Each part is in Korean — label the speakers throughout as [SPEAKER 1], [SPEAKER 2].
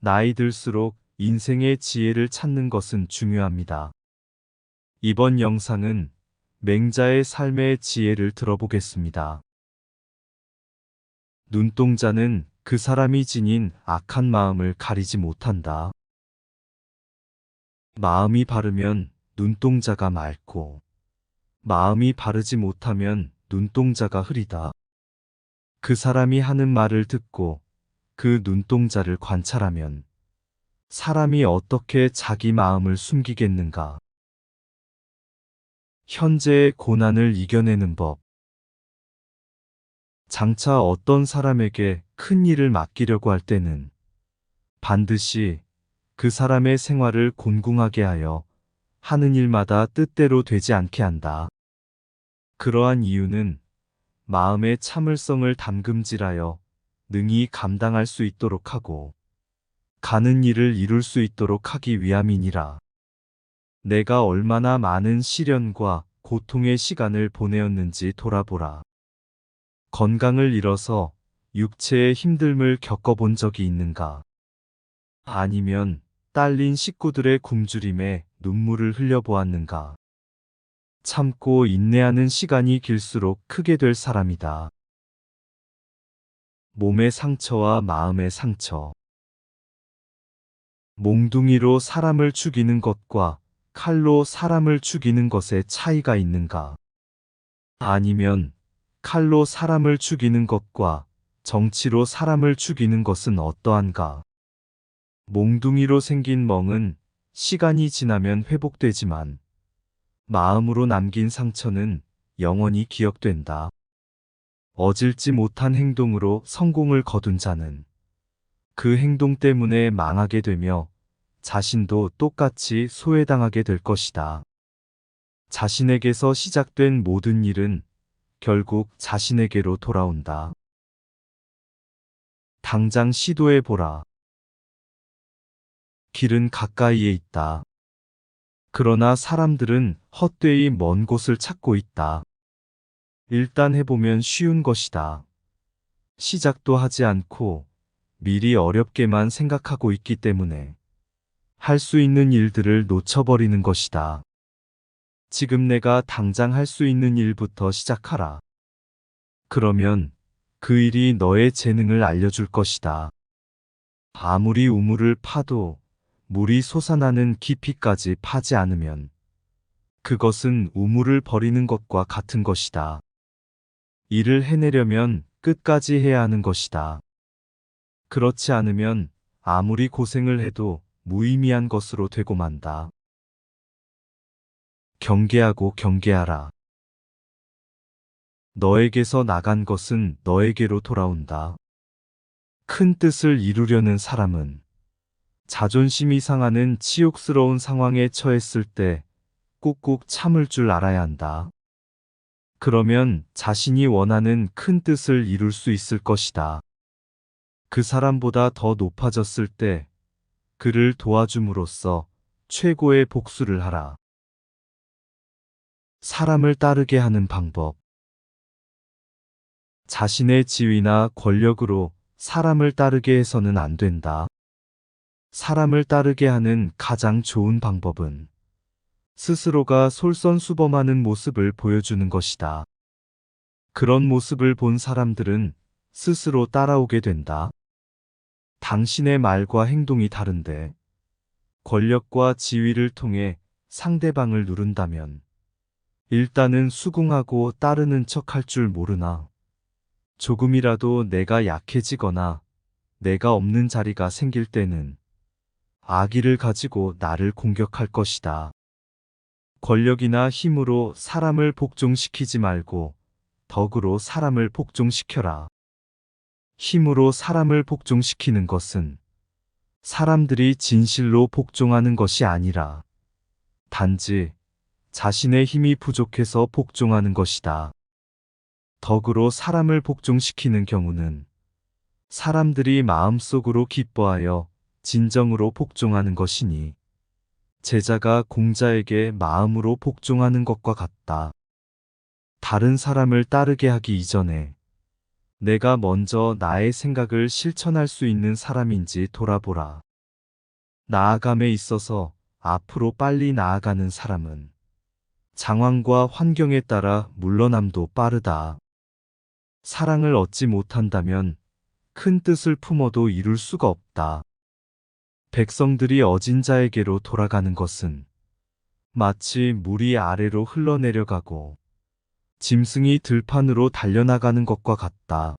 [SPEAKER 1] 나이 들수록 인생의 지혜를 찾는 것은 중요합니다. 이번 영상은 맹자의 삶의 지혜를 들어보겠습니다. 눈동자는 그 사람이 지닌 악한 마음을 가리지 못한다. 마음이 바르면 눈동자가 맑고, 마음이 바르지 못하면 눈동자가 흐리다. 그 사람이 하는 말을 듣고 그 눈동자를 관찰하면 사람이 어떻게 자기 마음을 숨기겠는가? 현재의 고난을 이겨내는 법. 장차 어떤 사람에게 큰 일을 맡기려고 할 때는 반드시 그 사람의 생활을 곤궁하게 하여 하는 일마다 뜻대로 되지 않게 한다. 그러한 이유는 마음의 참을성을 담금질하여 능히 감당할 수 있도록 하고 가는 일을 이룰 수 있도록 하기 위함이니라. 내가 얼마나 많은 시련과 고통의 시간을 보내었는지 돌아보라. 건강을 잃어서 육체의 힘듦을 겪어본 적이 있는가? 아니면 딸린 식구들의 굶주림에 눈물을 흘려보았는가? 참고 인내하는 시간이 길수록 크게 될 사람이다. 몸의 상처와 마음의 상처. 몽둥이로 사람을 죽이는 것과 칼로 사람을 죽이는 것에 차이가 있는가? 아니면 칼로 사람을 죽이는 것과 정치로 사람을 죽이는 것은 어떠한가? 몽둥이로 생긴 멍은 시간이 지나면 회복되지만 마음으로 남긴 상처는 영원히 기억된다. 어질지 못한 행동으로 성공을 거둔 자는 그 행동 때문에 망하게 되며 자신도 똑같이 소외당하게 될 것이다. 자신에게서 시작된 모든 일은 결국 자신에게로 돌아온다. 당장 시도해 보라. 길은 가까이에 있다. 그러나 사람들은 헛되이 먼 곳을 찾고 있다. 일단 해보면 쉬운 것이다. 시작도 하지 않고 미리 어렵게만 생각하고 있기 때문에 할 수 있는 일들을 놓쳐버리는 것이다. 지금 내가 당장 할 수 있는 일부터 시작하라. 그러면 그 일이 너의 재능을 알려줄 것이다. 아무리 우물을 파도 물이 솟아나는 깊이까지 파지 않으면 그것은 우물을 버리는 것과 같은 것이다. 일을 해내려면 끝까지 해야 하는 것이다. 그렇지 않으면 아무리 고생을 해도 무의미한 것으로 되고 만다. 경계하고 경계하라. 너에게서 나간 것은 너에게로 돌아온다. 큰 뜻을 이루려는 사람은 자존심이 상하는 치욕스러운 상황에 처했을 때 꾹꾹 참을 줄 알아야 한다. 그러면 자신이 원하는 큰 뜻을 이룰 수 있을 것이다. 그 사람보다 더 높아졌을 때 그를 도와줌으로써 최고의 복수를 하라. 사람을 따르게 하는 방법. 자신의 지위나 권력으로 사람을 따르게 해서는 안 된다. 사람을 따르게 하는 가장 좋은 방법은 스스로가 솔선수범하는 모습을 보여주는 것이다. 그런 모습을 본 사람들은 스스로 따라오게 된다. 당신의 말과 행동이 다른데 권력과 지위를 통해 상대방을 누른다면 일단은 수긍하고 따르는 척할 줄 모르나 조금이라도 내가 약해지거나 내가 없는 자리가 생길 때는 아기를 가지고 나를 공격할 것이다. 권력이나 힘으로 사람을 복종시키지 말고 덕으로 사람을 복종시켜라. 힘으로 사람을 복종시키는 것은 사람들이 진실로 복종하는 것이 아니라 단지 자신의 힘이 부족해서 복종하는 것이다. 덕으로 사람을 복종시키는 경우는 사람들이 마음속으로 기뻐하여 진정으로 복종하는 것이니 제자가 공자에게 마음으로 복종하는 것과 같다. 다른 사람을 따르게 하기 이전에 내가 먼저 나의 생각을 실천할 수 있는 사람인지 돌아보라. 나아감에 있어서 앞으로 빨리 나아가는 사람은 상황과 환경에 따라 물러남도 빠르다. 사랑을 얻지 못한다면 큰 뜻을 품어도 이룰 수가 없다. 백성들이 어진 자에게로 돌아가는 것은 마치 물이 아래로 흘러내려가고 짐승이 들판으로 달려나가는 것과 같다.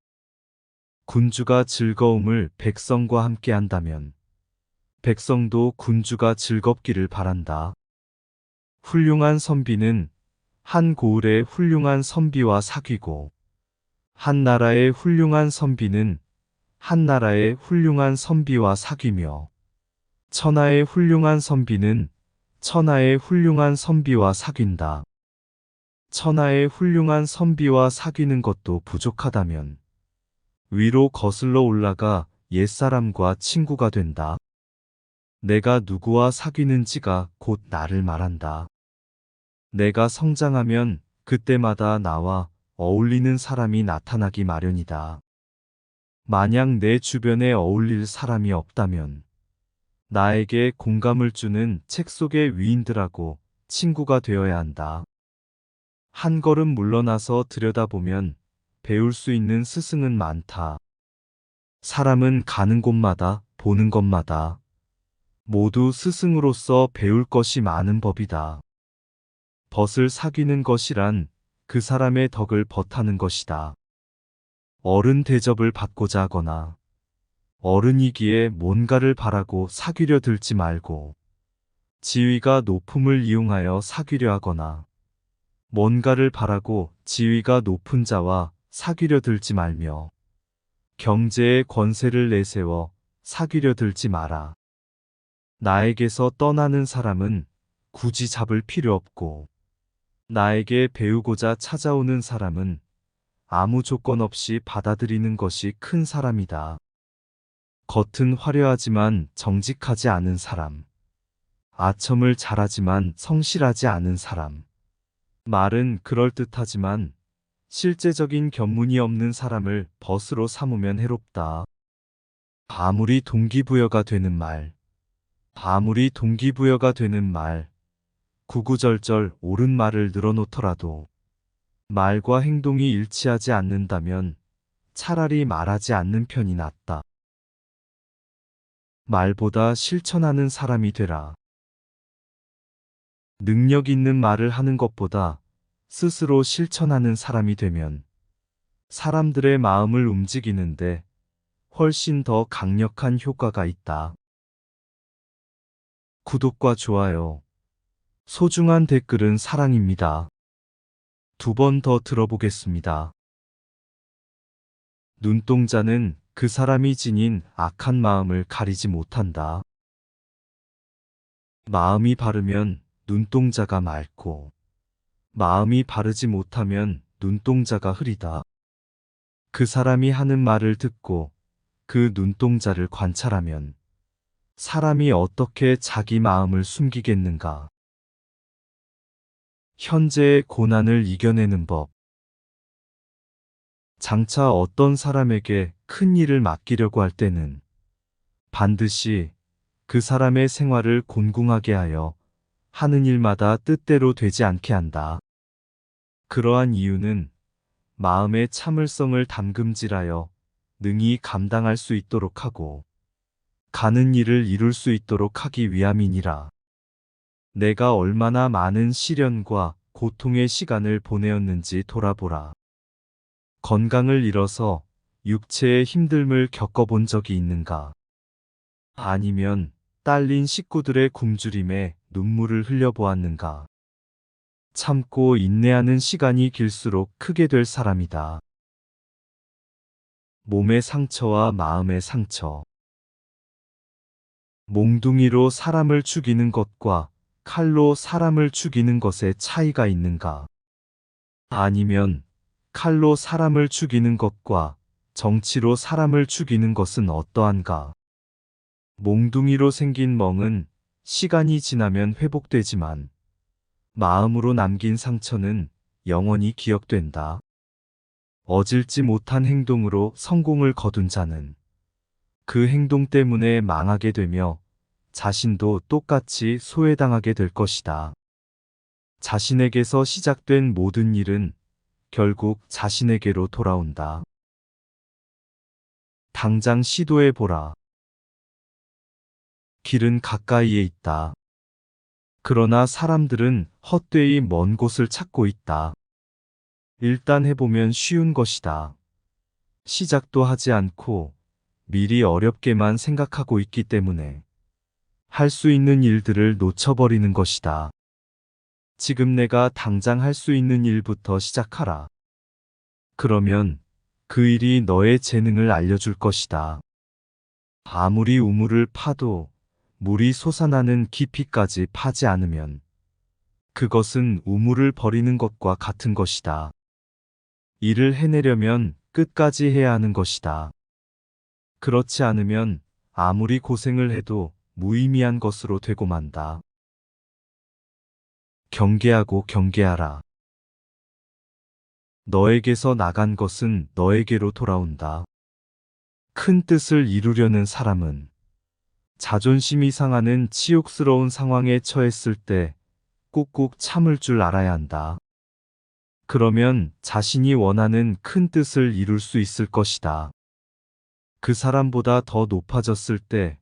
[SPEAKER 1] 군주가 즐거움을 백성과 함께 한다면 백성도 군주가 즐겁기를 바란다. 훌륭한 선비는 한 고을의 훌륭한 선비와 사귀고 한 나라의 훌륭한 선비는 한 나라의 훌륭한 선비와 사귀며 천하의 훌륭한 선비는 천하의 훌륭한 선비와 사귄다. 천하의 훌륭한 선비와 사귀는 것도 부족하다면 위로 거슬러 올라가 옛사람과 친구가 된다. 내가 누구와 사귀는지가 곧 나를 말한다. 내가 성장하면 그때마다 나와 어울리는 사람이 나타나기 마련이다. 만약 내 주변에 어울릴 사람이 없다면 나에게 공감을 주는 책 속의 위인들하고 친구가 되어야 한다. 한 걸음 물러나서 들여다보면 배울 수 있는 스승은 많다. 사람은 가는 곳마다 보는 것마다 모두 스승으로서 배울 것이 많은 법이다. 벗을 사귀는 것이란 그 사람의 덕을 벗하는 것이다. 어른 대접을 받고자 하거나 어른이기에 뭔가를 바라고 사귀려 들지 말고 지위가 높음을 이용하여 사귀려 하거나 뭔가를 바라고 지위가 높은 자와 사귀려 들지 말며 경제의 권세를 내세워 사귀려 들지 마라. 나에게서 떠나는 사람은 굳이 잡을 필요 없고 나에게 배우고자 찾아오는 사람은 아무 조건 없이 받아들이는 것이 큰 사람이다. 겉은 화려하지만 정직하지 않은 사람. 아첨을 잘하지만 성실하지 않은 사람. 말은 그럴듯하지만 실제적인 견문이 없는 사람을 벗으로 삼으면 해롭다. 아무리 동기부여가 되는 말. 아무리 동기부여가 되는 말. 구구절절 옳은 말을 늘어놓더라도 말과 행동이 일치하지 않는다면 차라리 말하지 않는 편이 낫다. 말보다 실천하는 사람이 되라. 능력 있는 말을 하는 것보다 스스로 실천하는 사람이 되면 사람들의 마음을 움직이는데 훨씬 더 강력한 효과가 있다. 구독과 좋아요, 소중한 댓글은 사랑입니다. 두 번 더 들어보겠습니다. 눈동자는 그 사람이 지닌 악한 마음을 가리지 못한다. 마음이 바르면 눈동자가 맑고, 마음이 바르지 못하면 눈동자가 흐리다. 그 사람이 하는 말을 듣고 그 눈동자를 관찰하면 사람이 어떻게 자기 마음을 숨기겠는가. 현재의 고난을 이겨내는 법. 장차 어떤 사람에게 큰 일을 맡기려고 할 때는 반드시 그 사람의 생활을 곤궁하게 하여 하는 일마다 뜻대로 되지 않게 한다. 그러한 이유는 마음의 참을성을 담금질하여 능히 감당할 수 있도록 하고 가는 일을 이룰 수 있도록 하기 위함이니라. 내가 얼마나 많은 시련과 고통의 시간을 보내었는지 돌아보라. 건강을 잃어서 육체의 힘듦을 겪어본 적이 있는가? 아니면 딸린 식구들의 굶주림에 눈물을 흘려보았는가? 참고 인내하는 시간이 길수록 크게 될 사람이다. 몸의 상처와 마음의 상처. 몽둥이로 사람을 죽이는 것과 칼로 사람을 죽이는 것에 차이가 있는가? 아니면 칼로 사람을 죽이는 것과 정치로 사람을 죽이는 것은 어떠한가? 몽둥이로 생긴 멍은 시간이 지나면 회복되지만 마음으로 남긴 상처는 영원히 기억된다. 어질지 못한 행동으로 성공을 거둔 자는 그 행동 때문에 망하게 되며 자신도 똑같이 소외당하게 될 것이다. 자신에게서 시작된 모든 일은 결국 자신에게로 돌아온다. 당장 시도해 보라. 길은 가까이에 있다. 그러나 사람들은 헛되이 먼 곳을 찾고 있다. 일단 해보면 쉬운 것이다. 시작도 하지 않고 미리 어렵게만 생각하고 있기 때문에 할 수 있는 일들을 놓쳐버리는 것이다. 지금 내가 당장 할 수 있는 일부터 시작하라. 그러면 그 일이 너의 재능을 알려줄 것이다. 아무리 우물을 파도 물이 솟아나는 깊이까지 파지 않으면 그것은 우물을 버리는 것과 같은 것이다. 일을 해내려면 끝까지 해야 하는 것이다. 그렇지 않으면 아무리 고생을 해도 무의미한 것으로 되고 만다. 경계하고 경계하라. 너에게서 나간 것은 너에게로 돌아온다. 큰 뜻을 이루려는 사람은 자존심이 상하는 치욕스러운 상황에 처했을 때 꾹꾹 참을 줄 알아야 한다. 그러면 자신이 원하는 큰 뜻을 이룰 수 있을 것이다. 그 사람보다 더 높아졌을 때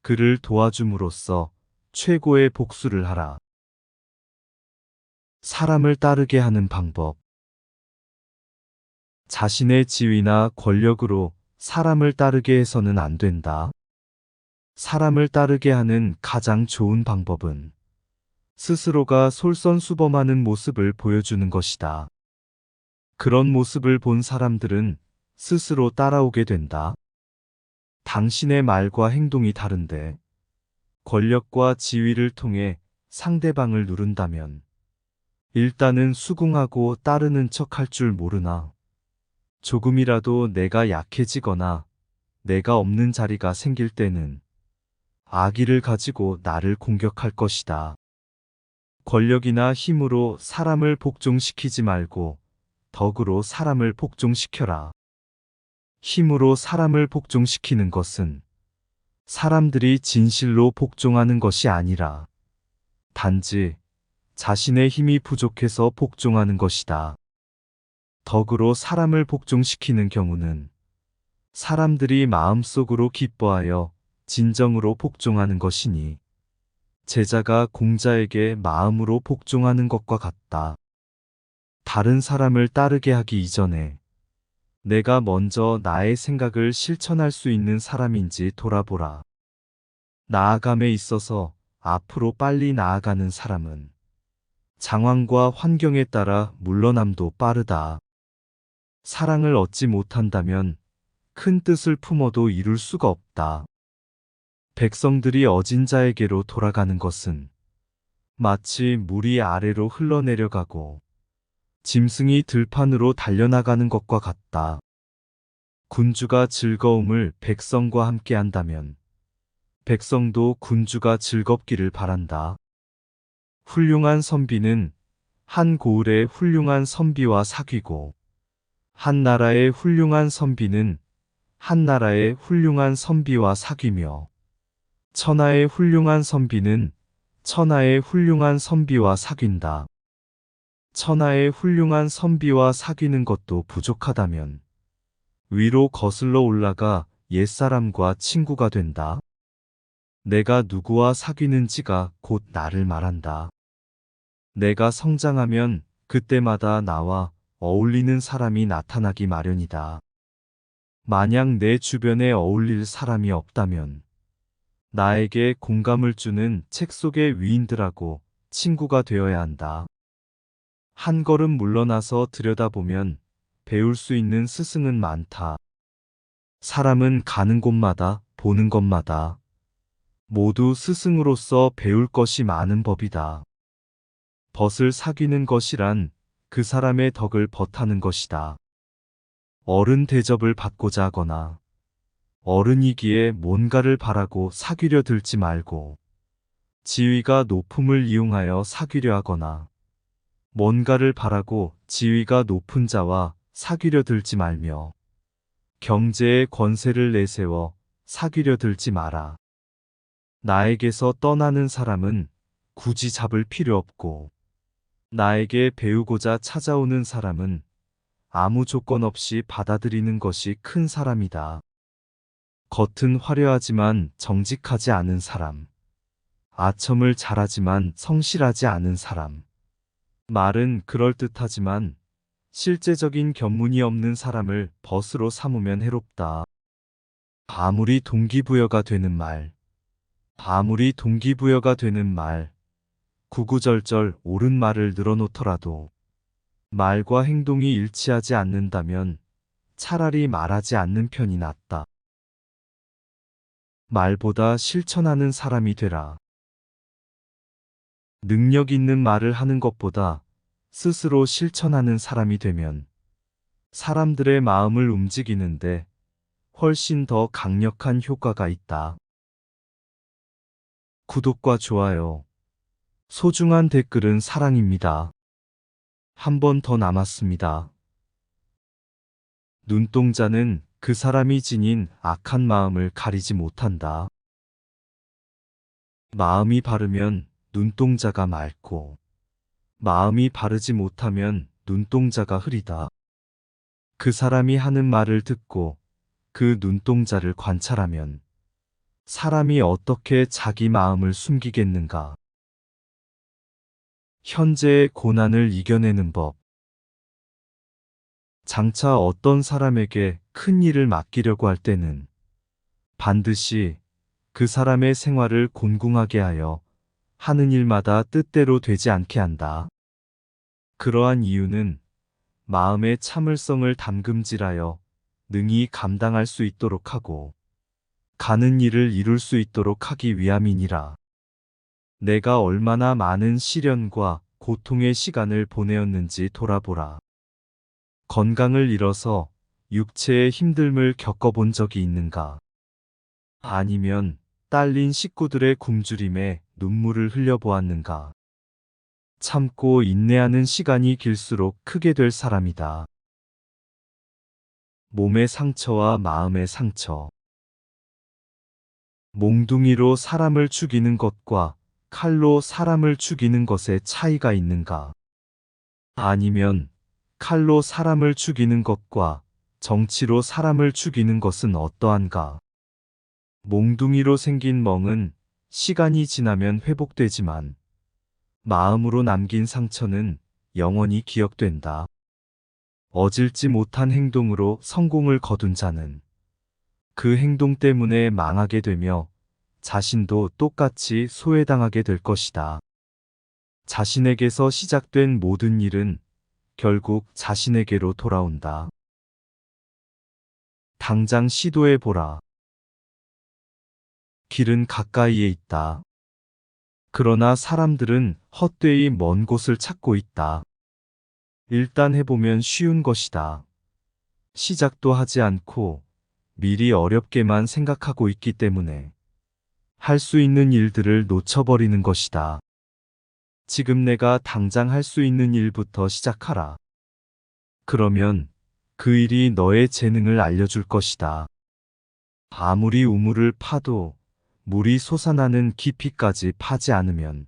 [SPEAKER 1] 그를 도와줌으로써 최고의 복수를 하라. 사람을 따르게 하는 방법. 자신의 지위나 권력으로 사람을 따르게 해서는 안 된다. 사람을 따르게 하는 가장 좋은 방법은 스스로가 솔선수범하는 모습을 보여주는 것이다. 그런 모습을 본 사람들은 스스로 따라오게 된다. 당신의 말과 행동이 다른데 권력과 지위를 통해 상대방을 누른다면 일단은 수긍하고 따르는 척할 줄 모르나 조금이라도 내가 약해지거나 내가 없는 자리가 생길 때는 아기를 가지고 나를 공격할 것이다. 권력이나 힘으로 사람을 복종시키지 말고 덕으로 사람을 복종시켜라. 힘으로 사람을 복종시키는 것은 사람들이 진실로 복종하는 것이 아니라 단지 자신의 힘이 부족해서 복종하는 것이다. 덕으로 사람을 복종시키는 경우는 사람들이 마음속으로 기뻐하여 진정으로 복종하는 것이니 제자가 공자에게 마음으로 복종하는 것과 같다. 다른 사람을 따르게 하기 이전에 내가 먼저 나의 생각을 실천할 수 있는 사람인지 돌아보라. 나아감에 있어서 앞으로 빨리 나아가는 사람은 상황과 환경에 따라 물러남도 빠르다. 사랑을 얻지 못한다면 큰 뜻을 품어도 이룰 수가 없다. 백성들이 어진 자에게로 돌아가는 것은 마치 물이 아래로 흘러내려가고 짐승이 들판으로 달려나가는 것과 같다. 군주가 즐거움을 백성과 함께 한다면 백성도 군주가 즐겁기를 바란다. 훌륭한 선비는 한 고을의 훌륭한 선비와 사귀고 한 나라의 훌륭한 선비는 한 나라의 훌륭한 선비와 사귀며 천하의 훌륭한 선비는 천하의 훌륭한 선비와 사귄다. 천하의 훌륭한 선비와 사귀는 것도 부족하다면 위로 거슬러 올라가 옛사람과 친구가 된다. 내가 누구와 사귀는지가 곧 나를 말한다. 내가 성장하면 그때마다 나와 어울리는 사람이 나타나기 마련이다. 만약 내 주변에 어울릴 사람이 없다면 나에게 공감을 주는 책 속의 위인들하고 친구가 되어야 한다. 한 걸음 물러나서 들여다보면 배울 수 있는 스승은 많다. 사람은 가는 곳마다 보는 것마다 모두 스승으로서 배울 것이 많은 법이다. 벗을 사귀는 것이란 그 사람의 덕을 벗하는 것이다. 어른 대접을 받고자 하거나 어른이기에 뭔가를 바라고 사귀려 들지 말고 지위가 높음을 이용하여 사귀려 하거나 뭔가를 바라고 지위가 높은 자와 사귀려 들지 말며 경제의 권세를 내세워 사귀려 들지 마라. 나에게서 떠나는 사람은 굳이 잡을 필요 없고, 나에게 배우고자 찾아오는 사람은 아무 조건 없이 받아들이는 것이 큰 사람이다. 겉은 화려하지만 정직하지 않은 사람. 아첨을 잘하지만 성실하지 않은 사람. 말은 그럴듯하지만 실제적인 견문이 없는 사람을 벗으로 삼으면 해롭다. 아무리 동기부여가 되는 말. 아무리 동기부여가 되는 말. 구구절절 옳은 말을 늘어놓더라도 말과 행동이 일치하지 않는다면 차라리 말하지 않는 편이 낫다. 말보다 실천하는 사람이 되라. 능력 있는 말을 하는 것보다 스스로 실천하는 사람이 되면 사람들의 마음을 움직이는데 훨씬 더 강력한 효과가 있다. 구독과 좋아요, 소중한 댓글은 사랑입니다. 한 번 더 남았습니다. 눈동자는 그 사람이 지닌 악한 마음을 가리지 못한다. 마음이 바르면 눈동자가 맑고, 마음이 바르지 못하면 눈동자가 흐리다. 그 사람이 하는 말을 듣고 그 눈동자를 관찰하면 사람이 어떻게 자기 마음을 숨기겠는가? 현재의 고난을 이겨내는 법. 장차 어떤 사람에게 큰 일을 맡기려고 할 때는 반드시 그 사람의 생활을 곤궁하게 하여 하는 일마다 뜻대로 되지 않게 한다. 그러한 이유는 마음의 참을성을 담금질하여 능히 감당할 수 있도록 하고 가는 일을 이룰 수 있도록 하기 위함이니라. 내가 얼마나 많은 시련과 고통의 시간을 보내었는지 돌아보라. 건강을 잃어서 육체의 힘듦을 겪어본 적이 있는가? 아니면 딸린 식구들의 굶주림에 눈물을 흘려보았는가? 참고 인내하는 시간이 길수록 크게 될 사람이다. 몸의 상처와 마음의 상처. 몽둥이로 사람을 죽이는 것과 칼로 사람을 죽이는 것에 차이가 있는가? 아니면 칼로 사람을 죽이는 것과 정치로 사람을 죽이는 것은 어떠한가? 몽둥이로 생긴 멍은 시간이 지나면 회복되지만 마음으로 남긴 상처는 영원히 기억된다. 어질지 못한 행동으로 성공을 거둔 자는 그 행동 때문에 망하게 되며 자신도 똑같이 소외당하게 될 것이다. 자신에게서 시작된 모든 일은 결국 자신에게로 돌아온다. 당장 시도해 보라. 길은 가까이에 있다. 그러나 사람들은 헛되이 먼 곳을 찾고 있다. 일단 해보면 쉬운 것이다. 시작도 하지 않고 미리 어렵게만 생각하고 있기 때문에 할 수 있는 일들을 놓쳐버리는 것이다. 지금 내가 당장 할 수 있는 일부터 시작하라. 그러면 그 일이 너의 재능을 알려줄 것이다. 아무리 우물을 파도 물이 솟아나는 깊이까지 파지 않으면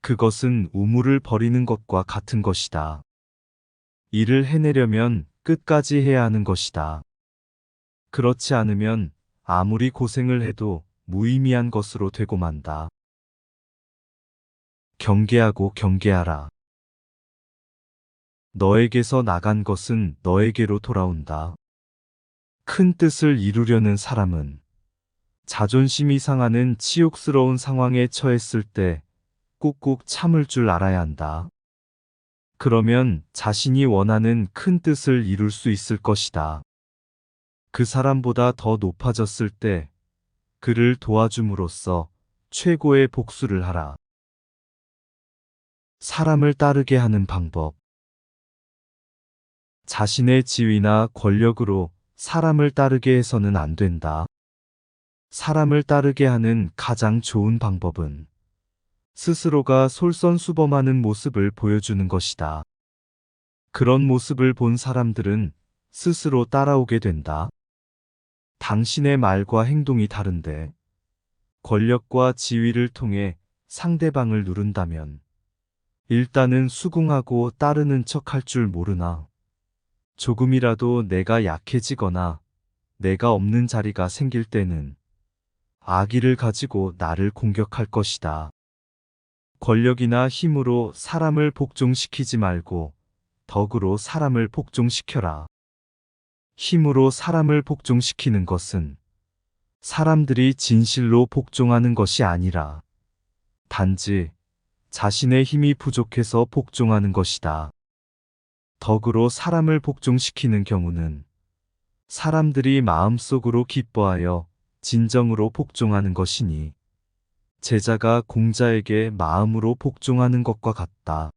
[SPEAKER 1] 그것은 우물을 버리는 것과 같은 것이다. 일을 해내려면 끝까지 해야 하는 것이다. 그렇지 않으면 아무리 고생을 해도 무의미한 것으로 되고 만다. 경계하고 경계하라. 너에게서 나간 것은 너에게로 돌아온다. 큰 뜻을 이루려는 사람은 자존심이 상하는 치욕스러운 상황에 처했을 때 꾹꾹 참을 줄 알아야 한다. 그러면 자신이 원하는 큰 뜻을 이룰 수 있을 것이다. 그 사람보다 더 높아졌을 때 그를 도와줌으로써 최고의 복수를 하라. 사람을 따르게 하는 방법. 자신의 지위나 권력으로 사람을 따르게 해서는 안 된다. 사람을 따르게 하는 가장 좋은 방법은 스스로가 솔선수범하는 모습을 보여주는 것이다. 그런 모습을 본 사람들은 스스로 따라오게 된다. 당신의 말과 행동이 다른데 권력과 지위를 통해 상대방을 누른다면 일단은 수긍하고 따르는 척 할 줄 모르나 조금이라도 내가 약해지거나 내가 없는 자리가 생길 때는 악의를 가지고 나를 공격할 것이다. 권력이나 힘으로 사람을 복종시키지 말고 덕으로 사람을 복종시켜라. 힘으로 사람을 복종시키는 것은 사람들이 진실로 복종하는 것이 아니라 단지 자신의 힘이 부족해서 복종하는 것이다. 덕으로 사람을 복종시키는 경우는 사람들이 마음속으로 기뻐하여 진정으로 복종하는 것이니 제자가 공자에게 마음으로 복종하는 것과 같다.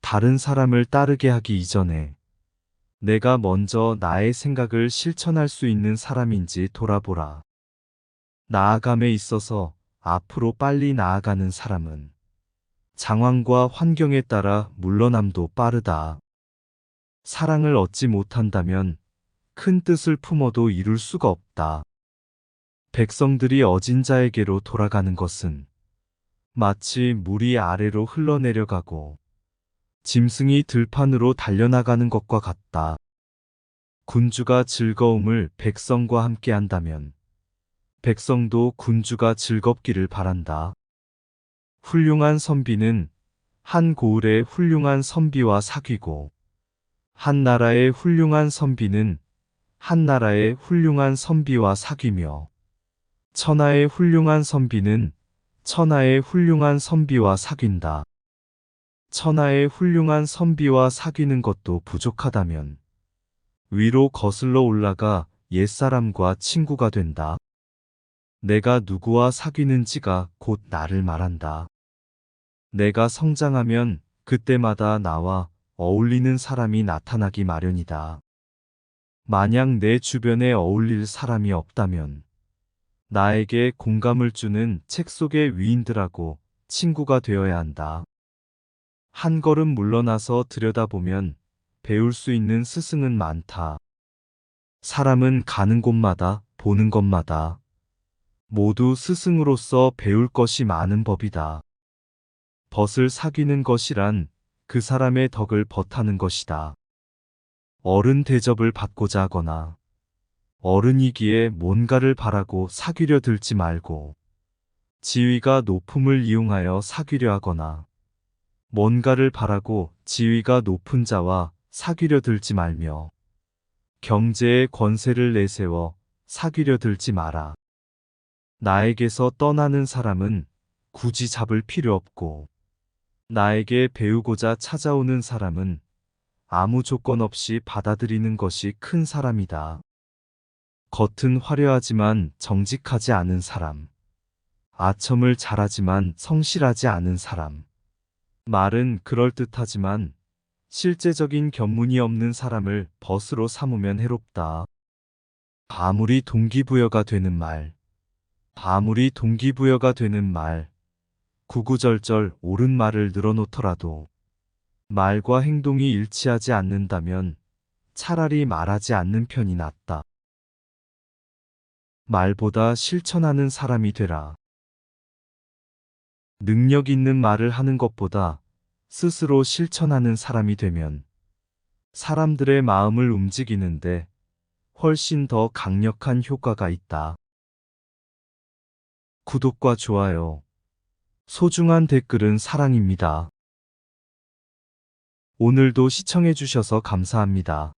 [SPEAKER 1] 다른 사람을 따르게 하기 이전에 내가 먼저 나의 생각을 실천할 수 있는 사람인지 돌아보라. 나아감에 있어서 앞으로 빨리 나아가는 사람은 상황과 환경에 따라 물러남도 빠르다. 사랑을 얻지 못한다면 큰 뜻을 품어도 이룰 수가 없다. 백성들이 어진 자에게로 돌아가는 것은 마치 물이 아래로 흘러내려가고 짐승이 들판으로 달려나가는 것과 같다. 군주가 즐거움을 백성과 함께 한다면 백성도 군주가 즐겁기를 바란다. 훌륭한 선비는 한 고을의 훌륭한 선비와 사귀고 한 나라의 훌륭한 선비는 한 나라의 훌륭한 선비와 사귀며 천하의 훌륭한 선비는 천하의 훌륭한 선비와 사귄다. 천하의 훌륭한 선비와 사귀는 것도 부족하다면 위로 거슬러 올라가 옛사람과 친구가 된다. 내가 누구와 사귀는지가 곧 나를 말한다. 내가 성장하면 그때마다 나와 어울리는 사람이 나타나기 마련이다. 만약 내 주변에 어울릴 사람이 없다면 나에게 공감을 주는 책 속의 위인들하고 친구가 되어야 한다. 한 걸음 물러나서 들여다보면 배울 수 있는 스승은 많다. 사람은 가는 곳마다 보는 것마다 모두 스승으로서 배울 것이 많은 법이다. 벗을 사귀는 것이란 그 사람의 덕을 벗하는 것이다. 어른 대접을 받고자 하거나 어른이기에 뭔가를 바라고 사귀려 들지 말고 지위가 높음을 이용하여 사귀려 하거나 뭔가를 바라고 지위가 높은 자와 사귀려 들지 말며 경제의 권세를 내세워 사귀려 들지 마라. 나에게서 떠나는 사람은 굳이 잡을 필요 없고 나에게 배우고자 찾아오는 사람은 아무 조건 없이 받아들이는 것이 큰 사람이다. 겉은 화려하지만 정직하지 않은 사람. 아첨을 잘하지만 성실하지 않은 사람. 말은 그럴듯하지만 실제적인 견문이 없는 사람을 벗으로 삼으면 해롭다. 아무리 동기부여가 되는 말. 아무리 동기부여가 되는 말. 구구절절 옳은 말을 늘어놓더라도 말과 행동이 일치하지 않는다면 차라리 말하지 않는 편이 낫다. 말보다 실천하는 사람이 되라. 능력 있는 말을 하는 것보다 스스로 실천하는 사람이 되면 사람들의 마음을 움직이는데 훨씬 더 강력한 효과가 있다. 구독과 좋아요, 소중한 댓글은 사랑입니다. 오늘도 시청해주셔서 감사합니다.